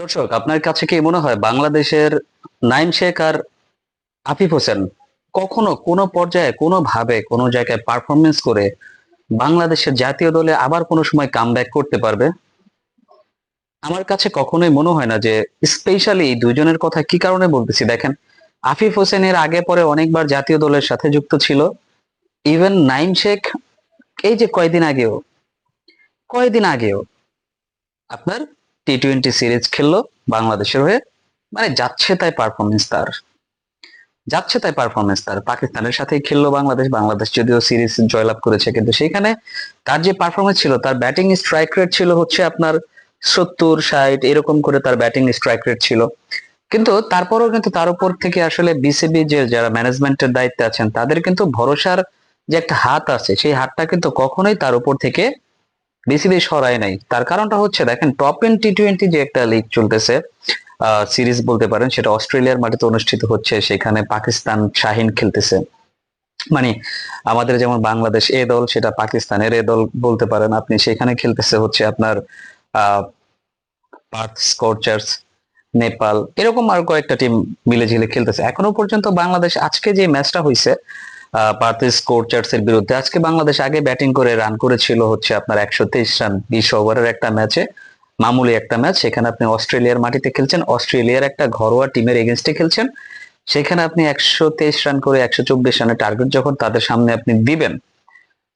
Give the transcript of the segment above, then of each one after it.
দর্শক, আপনার কাছে কি মনে হয় বাংলাদেশের নাইম শেখ আর আফিফ হোসেন কখনো কোনো পর্যায়ে কোনো ভাবে কোনো জায়গায় পারফরমেন্স করে বাংলাদেশের জাতীয় দলে আবার কোনো সময় কাম করতে পারবে? আমার কাছে কখনোই মনে হয় না যে স্পেশালি এই দুজনের কথা কি কারণে বলতেছি? দেখেন, আফিফ হোসেনের আগে পরে অনেকবার জাতীয় দলের সাথে যুক্ত ছিল। ইভেন নাইম শেখ, এই যে কয়দিন আগেও কয়দিন আগেও আপনার টি টোয়েন্টি সিরিজ খেললো বাংলাদেশের হয়ে। মানে যাচ্ছে তাই পারফরমেন্স তার। যাচ্ছে তাই পারফরমেন্স তার। পাকিস্তানের সাথেই খেললো বাংলাদেশ। বাংলাদেশ যদিও সিরিজ জয়লাভ করেছে, কিন্তু সেখানে তার যে পারফরমেন্স ছিল, তার ব্যাটিং স্ট্রাইক রেট ছিল হচ্ছে আপনার সত্তর, ষাট, এরকম করে তার ব্যাটিং স্ট্রাইক রেট ছিল। কিন্তু তারপরেও কিন্তু তার উপর থেকে আসলে বিসিবি যে যারা ম্যানেজমেন্টের দায়িত্বে আছেন, তাদের কিন্তু ভরসার যে একটা হাত আছে, সেই হাতটা কিন্তু কখনোই তার উপর থেকে বিসিবি সরায় নাই। তার কারণটা হচ্ছে, দেখেন টপ এন টি টোয়েন্টি যে একটা লিগ চলতেছে সিরিজ বলতে পারেন, সেটা অস্ট্রেলিয়ার মাটিতে অনুষ্ঠিত হচ্ছে, সেখানে পাকিস্তান শাহিন খেলতেছে। মানে আমাদের যেমন বাংলাদেশ এ দল, সেটা পাকিস্তানের এ দল বলতে পারেন। আপনি সেখানে খেলতেছে হচ্ছে আপনার পার্থ স্কোরচার্স, নেপাল, এরকম আর কয়েকটা টিম মিলে ঝিলে খেলতেছে। এখনও পর্যন্ত বাংলাদেশ আজকে যে ম্যাচটা হয়েছে পার্থ স্কোরচার্স এর বিরুদ্ধে। আজকে বাংলাদেশ আগে ব্যাটিং করে রান করেছিল হচ্ছে আপনার একশো তেইশ রান। বিশ ওভারের একটা ম্যাচে, মামুলি একটা ম্যাচ, সেখানে আপনি অস্ট্রেলিয়ার মাটিতে খেলছেন। অস্ট্রেলিয়ার একটা ঘরোয়া টিমের এগেনস্টে খেলছেন। সেখানে আপনি একশো তেইশ রান করে একশো চব্বিশ রানের টার্গেট যখন তাদের সামনে আপনি দিবেন,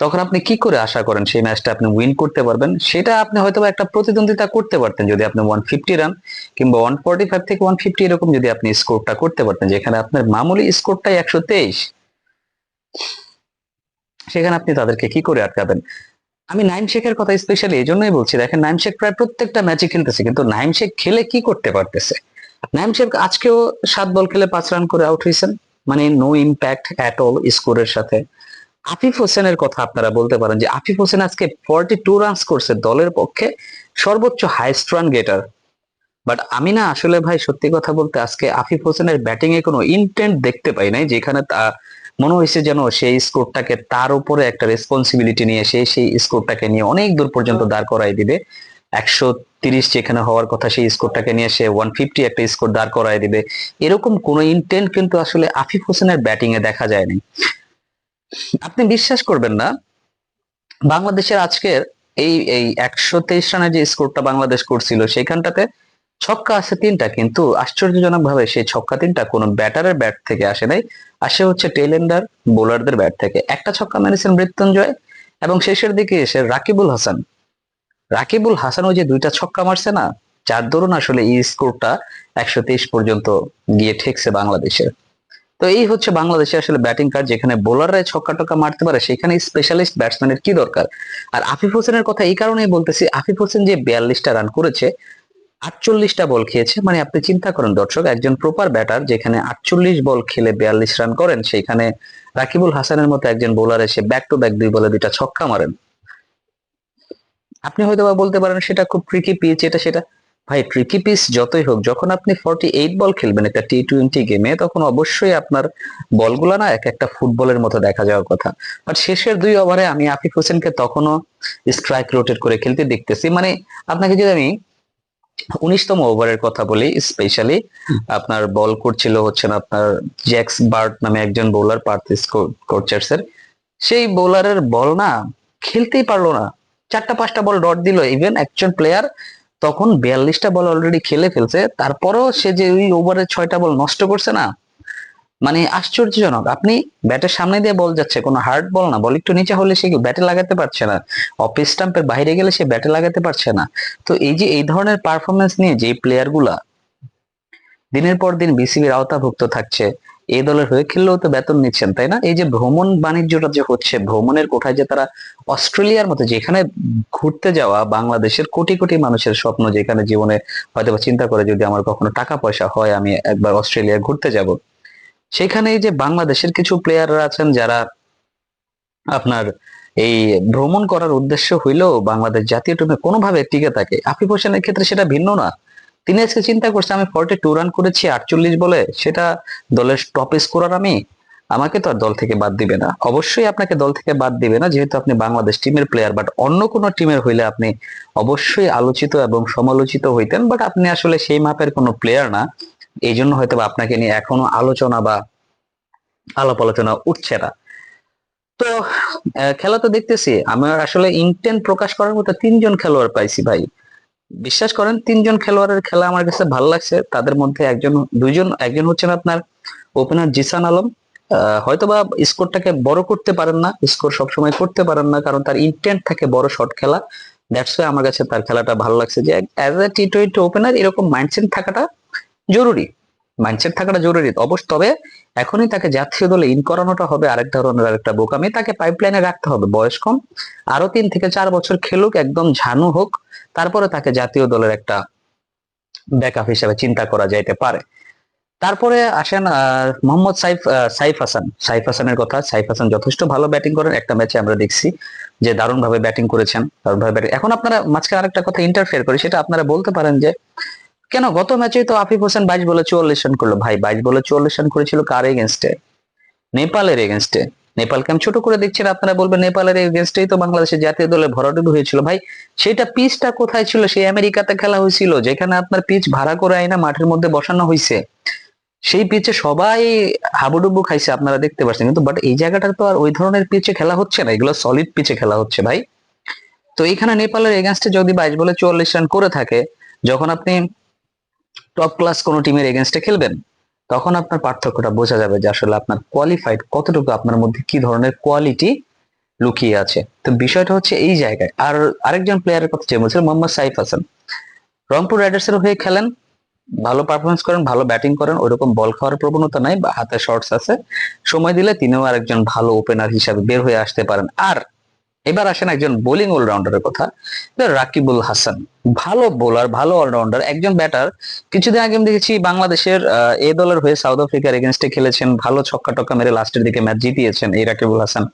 তখন আপনি কি করে আশা করেন সেই ম্যাচটা আপনি উইন করতে পারবেন? সেটা আপনি হয়তো একটা প্রতিদ্বন্দ্বিতা করতে পারতেন যদি আপনি ওয়ান ফিফটি রান কিংবা ওয়ান ফোর্টি ফাইভ থেকে ওয়ান ফিফটি এরকম যদি আপনি স্কোরটা করতে পারতেন। যেখানে আপনার মামুলি স্কোরটাই একশো তেইশ। সেখানে আপনি তাদেরকে কি করে আটকাবেন? আমি নাইম শেখের কথা স্পেশালি এই জন্যই বলছি, দেখেন নাইম শেখ প্রায় প্রত্যেকটা ম্যাচে খেলতেছে, কিন্তু নাইম শেখ খেলে কি করতে পারতেছে? নাইম শেখ আজকেও সাত বল খেলে পাঁচ রান করে আউট হয়েছেন মানে নো ইম্প্যাক্ট অ্যাট অল স্কোরের সাথে। আফিফ হোসেনের কথা আপনারা বলতে পারেন যে, আফিফ হোসেন আজকে ফর্টি টু রানস করছে দলের পক্ষে, সর্বোচ্চ হাইস্ট রান গেটার বাট আমি না আসলে ভাই সত্যি কথা বলতে আজকে আফিফ হোসেনের ব্যাটিং এ কোনো ইন্টেন্ট দেখতে পাই নাই, যেখানে মনে হয়েছে যেন সেই স্কোরটাকে তার উপরে একটা রেসপন্সিবিলিটি নিয়ে সে সেই স্কোরটাকে নিয়ে অনেক দূর পর্যন্ত দাঁড় করাই দিবে। একশো তিরিশ যেখানে হওয়ার কথা সেই স্কোরটাকে নিয়ে সে ওয়ান ফিফটি একটা স্কোর দাঁড় করাই দিবে। এরকম কোন ইন্টেন্ট কিন্তু আসলে আফিফ হোসেনের ব্যাটিং এ দেখা যায়নি। আপনি বিশ্বাস করবেন না বাংলাদেশের আজকের এই এই একশো তেইশ রানের যে স্কোরটা বাংলাদেশ করছিল সেখানটাতে ছক্কা আছে তিনটা, কিন্তু আশ্চর্যজনক ভাবে সেই ছক্কা তিনটা কোনো ব্যাটারের ব্যাট থেকে আসে নাই। আসে হচ্ছে টেলেন্ডার বোলারদের ব্যাট থেকে। একটা ছক্কা মেরেছেন মৃত্যুঞ্জয় এবং শেষের দিকে এসে রাকিবুল হাসান। রাকিবুল হাসান ওই যে দুইটা ছক্কা মারছে না, যার দরুন আসলে এই স্কোরটা একশো তেইশ পর্যন্ত গিয়ে ঠেকছে বাংলাদেশের। তো এই হচ্ছে বাংলাদেশে আসলে ব্যাটিং কার্ড, যেখানে বোলাররা ছক্কা টক্কা মারতে পারে, সেখানে স্পেশালিস্ট ব্যাটসম্যানের কি দরকার? আর আফিফ হোসেনের কথা এই কারণেই বলতেছি, আফিফ হোসেন যে বিয়াল্লিশটা রান করেছে আটচল্লিশটা বল খেয়েছে। মানে আপনি চিন্তা করেন দর্শক, একজন প্রপার ব্যাটার যেখানে আটচল্লিশ বল খেলে বিয়াল্লিশ রান করেন সেখানে রাকিবুল হাসানের মতো একজন বোলার এসে ব্যাক টু ব্যাক দুই বলে দুইটা ছক্কা মারেন। আপনি হয়তো বা বলতে পারেন সেটা খুব ট্রিকি পিচ এটা সেটা। ভাই ট্রিকি পিচ যতই হোক, যখন আপনি ফর্টি এইট বল খেলবেন একটা টি টোয়েন্টি গেমে তখন অবশ্যই আপনার বলগুলো না এক একটা ফুটবলের মতো দেখা যাওয়ার কথা। বাট শেষের দুই ওভারে আমি আফিফ হোসেনকে তখনও স্ট্রাইক রোটেট করে খেলতে দেখতেছি। মানে আপনাকে যদি আমি উনিশতম ওভারের কথা বলি স্পেশালি আপনার বল করছিল হচ্ছেন আপনার জ্যাক্স বার্ট নামে একজন বোলার পার্থিস কোচার্স এর। সেই বোলারের বল না খেলতেই পারল না। চারটা পাঁচটা বল ডট দিল ইভেন একজন প্লেয়ার তখন বিয়াল্লিশটা বল অলরেডি খেলে ফেলছে। তারপরেও সে যে ওই ওভারে ছয়টা বল নষ্ট করছে না মানে আশ্চর্যজনক। আপনি ব্যাটের সামনে দিয়ে বল যাচ্ছে, কোনো হার্ড বল না বল একটু নিচে হলে সে ব্যাটে লাগাতে পারছে না? অফিস স্টাম্পের বাইরে গেলে সে ব্যাটে লাগাতে পারছে না। তো এই যে, এই ধরনের পারফরমেন্স নিয়ে যে প্লেয়ারগুলা দিনের পর দিন বিসিবির আওতাভুক্ত থাকছে এই দলের হয়ে খেললেও তো বেতন নিচ্ছেন, তাই না? এই যে ভ্রমণ বাণিজ্যটা যে হচ্ছে, ভ্রমণের কোঠায় যে তারা অস্ট্রেলিয়ার মতো, যেখানে ঘুরতে যাওয়া বাংলাদেশের কোটি কোটি মানুষের স্বপ্ন, যেখানে জীবনে হয়তো চিন্তা করে যদি আমার কখনো টাকা পয়সা হয়, আমি একবার অস্ট্রেলিয়া ঘুরতে যাব। সেখানে যে বাংলাদেশের কিছু প্লেয়াররা আছেন যারা আপনার এই ভ্রমণ করার উদ্দেশ্য হইলেও বাংলাদেশ জাতীয় টিমে কোনোভাবে টিকে থাকে। আফিফ হোসেনের ক্ষেত্রে সেটা ভিন্ন না। তিনি আজকে চিন্তা করছে, আমি ফর্টি টু রান করেছি, আটচল্লিশ বলে, সেটা দলের টপ স্কোরার আমি, আমাকে তো আর দল থেকে বাদ দিবে না। অবশ্যই আপনাকে দল থেকে বাদ দিবে না, যেহেতু আপনি বাংলাদেশ টিমের প্লেয়ার বাট অন্য কোনো টিমের হইলে আপনি অবশ্যই আলোচিত এবং সমালোচিত হইতেন বাট আপনি আসলে সেই মাপের কোনো প্লেয়ার না। এই জন্য হয়তো আপনাকে নিয়ে এখনও আলোচনা বা আলাপ আলোচনা উঠছে না। তো খেলা তো দেখতেছি। আমার আসলে ইন্টেন্ট প্রকাশ করার মতো তিনজন খেলোয়াড় পাইছি ভাই। বিশ্বাস করেন, তিনজন খেলোয়াড়ের খেলা আমার কাছে ভালো লাগছে। তাদের মধ্যে একজন, দুইজন, একজন হচ্ছেন আপনার ওপেনার জিসান আলম। হয়তোবা স্কোরটাকে বড় করতে পারেন না স্কোর সবসময় করতে পারেন না, কারণ তার ইন্টেন্ট থাকে বড় শট খেলা। দ্যাটস আমার কাছে তার খেলাটা ভালো লাগছে যে as a T twenty opener এরকম মাইন্ডসেট থাকাটা জরুরি। মাইন্ডসেট থাকাটা জরুরি। অবশ্য তবে এখনই তাকে জাতীয় দলে ইন করানোটা হবে আরেক ধরনের আরেকটা বোকামি। তাকে পাইপলাইনে রাখতে হবে। বয়স কম, আরও তিন থেকে চার বছর খেলুক, একদম ঝানু হোক, তারপরে তাকে জাতীয় দলের একটা ব্যাকআপ হিসেবে চিন্তা করা যাইতে পারে। তারপরে আসেন মোহাম্মদ সাইফ সাইফ হাসান। সাইফ হাসানের কথা, সাইফ হাসান যথেষ্ট ভালো ব্যাটিং করেন। একটা ম্যাচে আমরা দেখছি যে দারুণ ভাবে ব্যাটিং করেছেন। দারুণ ভাবে ব্যাটিং এখন আপনারা মাঝখানে আরেকটা কথা ইন্টারফেয়ার করি, সেটা আপনারা বলতে পারেন যে কেন? গত ম্যাচে তো আফিফ হোসেন বাইশ বলে চুয়াল্লিশ রান করল। ভাই, বাইশ বলে চুয়াল্লিশ রান করেছিল কার এগেনস্টে নেপালের এগেনস্টে নেপালকে আমি ছোট করে দেখছেন আপনারা বলবেন নেপালের এগেনস্টেই তো বাংলাদেশের জাতীয় দলে ভরাডুবি হয়েছিল। ভাই, সেটা পিচটা কোথায় ছিল? সেই আমেরিকাতে খেলা হয়েছিল, যেখানে আপনার পিচ ভাড়া করে আইনা মাঠের মধ্যে বসানো হয়েছে। সেই পিচে সবাই হাবুডুবু খাইছে, আপনারা দেখতে পাচ্ছেন। কিন্তু বাট এই জায়গাটা তো আর ওই ধরনের পিচে খেলা হচ্ছে না, এগুলো সলিড পিচে খেলা হচ্ছে ভাই। তো এখানে নেপালের এগেনস্টে যদি বাইশ বলে চুয়াল্লিশ রান করে থাকে, যখন আপনি টপ ক্লাস কোনো টিমের এগেনস্টে খেলবেন, তখন আপনার পার্থক্যটা বোঝা যাবে যে আসলে আপনার কোয়ালিফাইড কতটুকু আপনার মধ্যে কি ধরনের কোয়ালিটি লুকিয়ে আছে। তো বিষয়টা হচ্ছে এই জায়গায়। আর আরেকজন প্লেয়ারের কথা যে বলছিলেন মোহাম্মদ সাইফ হাসান। রংপুর রাইডার্সের হয়ে খেলেন, ভালো পারফরমেন্স করেন, ভালো ব্যাটিং করেন ওইরকম বল খাওয়ার প্রবণতা নাই, বা হাতে শর্টস আছে। সময় দিলে তিনিও আরেকজন ভালো ওপেনার হিসাবে বের হয়ে আসতে পারেন। আর এবার আসেন একজন বোলিং অলরাউন্ডারের কথা রাকিবুল হাসান। ভালো বোলার ভালো অলরাউন্ডার একজন ব্যাটার কিছুদিন আগে আমি দেখেছি বাংলাদেশের এ দলের হয়ে সাউথ আফ্রিকার এগেনস্টে খেলেছেন, ভালো ছক্কা টক্কা মেরে লাস্টের দিকে ম্যাচ জিতিয়েছেন এই রাকিবুল হাসান।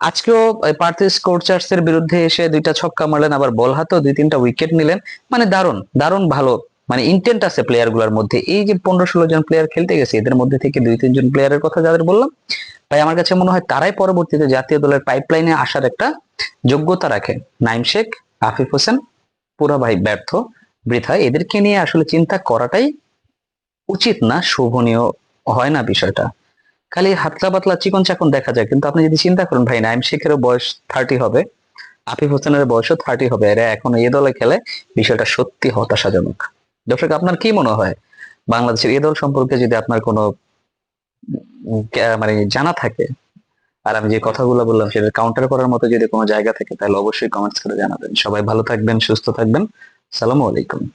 আজকেও পার্থ স্কোরচার্স এর বিরুদ্ধে এসে দুইটা ছক্কা মারলেন, আবার বল হাতেও দুই তিনটা উইকেট নিলেন। মানে দারুণ দারুণ ভালো মানে ইন্টেন্ট আছে প্লেয়ারগুলার মধ্যে। এই যে পনেরো ষোলো জন প্লেয়ার খেলতে গেছে, এদের মধ্যে থেকে দুই তিনজন প্লেয়ারের কথা যাদের বললাম তাই আমার কাছে মনে হয় তারাই পরবর্তীতে জাতীয় দলের পাইপলাইনে আসার একটা যোগ্যতা রাখে। নাইম শেখ, আফিফ হোসেন, পুরা ভাই ব্যর্থ, বৃথা। এদেরকে নিয়ে আসলে চিন্তা করাটাই উচিত না, শোভনীয় হয় না বিষয়টা। খালি হাতলা পাতলা চিকন চাকন দেখা যায়। কিন্তু আপনি যদি চিন্তা করেন, ভাই, নাইম শেখেরও বয়স থার্টি হবে, আফিফ হোসেনের বয়সও থার্টি হবে, এরা এখন এ দলে খেলে, বিষয়টা সত্যি হতাশাজনক। দর্শক, আপনার কি মনে হয়? বাংলাদেশের এ দল সম্পর্কে যদি আপনার কোনো মানে জানা থাকে। আর আমি যে কথাগুলো বললাম, সেটা কাউন্টার করার মতো যদি কোনো জায়গা থাকে, তাহলে অবশ্যই কমেন্টস করে জানাবেন। সবাই ভালো থাকবেন, সুস্থ থাকবেন। সালামু আলাইকুম।